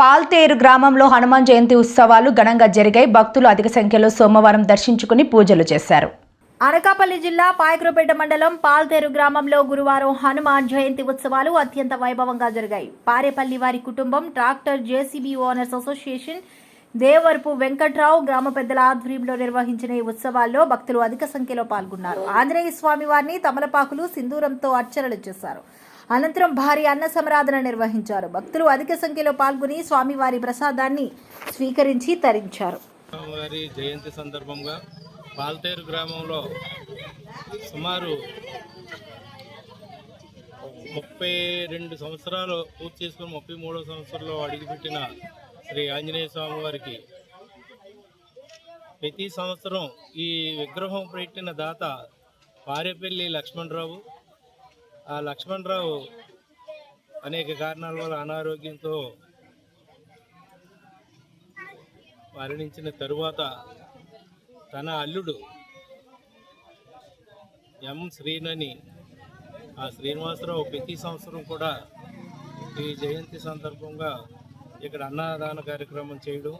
పాల్తేరు గ్రామంలో హనుమాన్ జయంతి ఉత్సవాలు ఘనంగా జరిగాయి. భక్తులు అధిక సంఖ్యలో సోమవారం దర్శించుకుని పూజలు చేశారు. అనకాపల్లి జిల్లా పాయకురపేట మండలం పాల్తేరు గ్రామంలో గురువారం హనుమాన్ జయంతి ఉత్సవాలు అత్యంత వైభవంగా జరిగాయి. పారేపల్లి వారి కుటుంబం tractor JCB owners association Devarapu Venkatrao గ్రామ పెద్దల ఆధ్వర్యంలో నిర్వహించిన ఈ ఉత్సవాల్లో భక్తులు అధిక సంఖ్యలో పాల్గొన్నారు. ఆంజనేయ స్వామి వారిని తమలపాకులు సింధూరంతో అర్చనలు చేశారు. అనంతరం భారీ అన్న సమరాధన నిర్వహించారు. భక్తులు అధిక సంఖ్యలో పాల్గొని స్వామివారి ప్రసాదాన్ని స్వీకరించి తరించారు. వారి జయంతి సందర్భంగా పాల్తేరు గ్రామంలో సుమారు ముప్పై రెండు సంవత్సరాలు పూర్తి చేసుకుని ముప్పై మూడో సంవత్సరంలో అడుగుపెట్టిన శ్రీ ఆంజనేయ స్వామి వారికి ప్రతి సంవత్సరం ఈ విగ్రహం పెట్టిన దాత పారేపల్లి లక్ష్మణరావు ఆ లక్ష్మణరావు అనేక కారణాల వల్ల అనారోగ్యంతో మరణించిన తరువాత తన అల్లుడు ఎం శ్రీనని ఆ శ్రీనివాసరావు ప్రతి సంవత్సరం కూడా ఈ జయంతి సందర్భంగా ఇక్కడ అన్నదాన కార్యక్రమం చేయడం.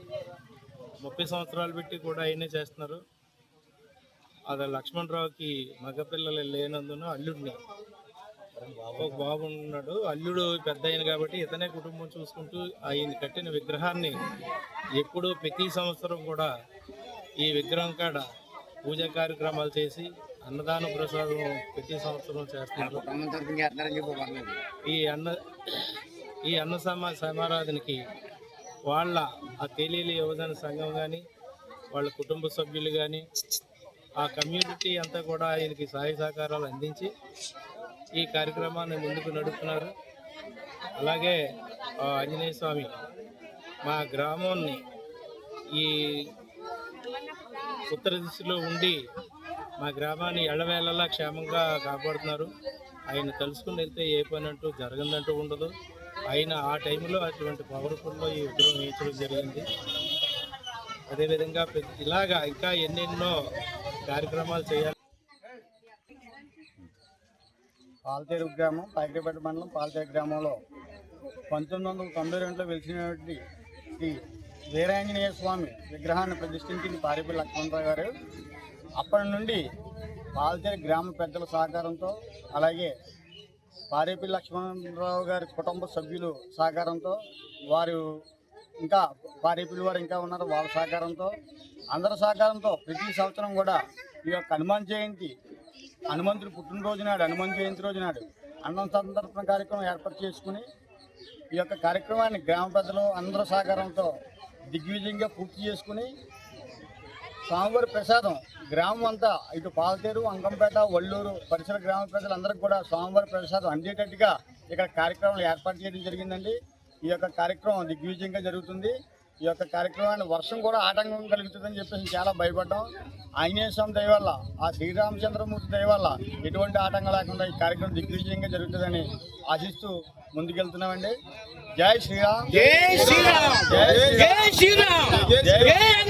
ముప్పై సంవత్సరాలు పెట్టి కూడా ఆయనే చేస్తున్నారు. అది లక్ష్మణరావుకి మగపిల్లలు లేనందున అల్లుడిని ఒక బాబు ఉన్నాడు అల్లుడు పెద్ద అయిన కాబట్టి ఇతనే కుటుంబం చూసుకుంటూ ఆయన కట్టిన విగ్రహాన్ని ఎప్పుడూ ప్రతి సంవత్సరం కూడా ఈ విగ్రహం కాడ పూజా కార్యక్రమాలు చేసి అన్నదాన ప్రసాదం ప్రతి సంవత్సరం చేస్తున్నారు ఈ అన్న ఈ అన్న సమా సమారాధనకి వాళ్ళ ఆ తేలీలి యువజన సంఘం కానీ వాళ్ళ కుటుంబ సభ్యులు కానీ ఆ కమ్యూనిటీ అంతా కూడా ఆయనకి సహాయ సహకారాలు అందించి ఈ కార్యక్రమాన్ని ముందుకు నడుపుతున్నారు. అలాగే ఆంజనేయ స్వామి మా గ్రామాన్ని ఈ ఉత్తర దిశలో ఉండి మా గ్రామాన్ని ఎళ్ళవేళలా క్షేమంగా కాపాడుతున్నారు. ఆయన తెలుసుకుని వెళ్తే ఏ పని అంటూ జరగదంటూ ఉండదు. ఆయన ఆ టైంలో అటువంటి పవర్ఫుల్లో ఈ విగ్రహం వేయించడం జరిగింది. అదేవిధంగా ఇలాగా ఇంకా ఎన్నెన్నో కార్యక్రమాలు చేయాలి. పాలతేరు గ్రామం పైకిపేట మండలం పాలచేరు గ్రామంలో పంతొమ్మిది వందల తొంభై రెండులో వెలిసినటువంటి శ్రీ వీరాంజనేయ స్వామి విగ్రహాన్ని ప్రతిష్ఠించింది పారిపల్లి లక్ష్మణరావు గారు. అప్పటి నుండి పాలతేరు గ్రామ పెద్దల సహకారంతో అలాగే పారేపల్లి లక్ష్మణరావు గారి కుటుంబ సభ్యులు సహకారంతో వారు ఇంకా పారేపల్లి వారు ఇంకా ఉన్నారు వాళ్ళ సహకారంతో అందరి సహకారంతో ప్రతి సంవత్సరం కూడా ఈ యొక్క హనుమాన్ జయంతి హనుమంతుడు పుట్టినరోజు నాడు హనుమాన్ జయంతి రోజు నాడు అన్నం సందర్భం కార్యక్రమం ఏర్పాటు చేసుకుని ఈ యొక్క కార్యక్రమాన్ని గ్రామ పెద్దలు అందరూ సహకారంతో దిగ్విజయంగా పూర్తి చేసుకుని స్వామివారి ప్రసాదం గ్రామం అంతా ఇటు పాలతేరు అంకంపేట వల్లూరు పరిసర గ్రామ ప్రజలందరికీ కూడా స్వామివారి ప్రసాదం అందేటట్టుగా ఇక్కడ కార్యక్రమాలు ఏర్పాటు చేయడం జరిగిందండి. ఈ యొక్క కార్యక్రమం దిగ్విజయంగా జరుగుతుంది. ఈ యొక్క కార్యక్రమాన్ని వర్షం కూడా ఆటంకం కలుగుతుందని చెప్పేసి చాలా భయపడ్డాం. ఆంజనేయ స్వామి దయ వల్ల ఆ శ్రీరామచంద్రమూర్తి దయ వల్ల ఎటువంటి ఆటంకం లేకుండా ఈ కార్యక్రమం దిగ్విజయంగా జరుగుతుందని ఆశిస్తూ ముందుకెళ్తున్నామండి. జై శ్రీరామ్. జై శ్రీరామ్. జై శ్రీరామ్. జై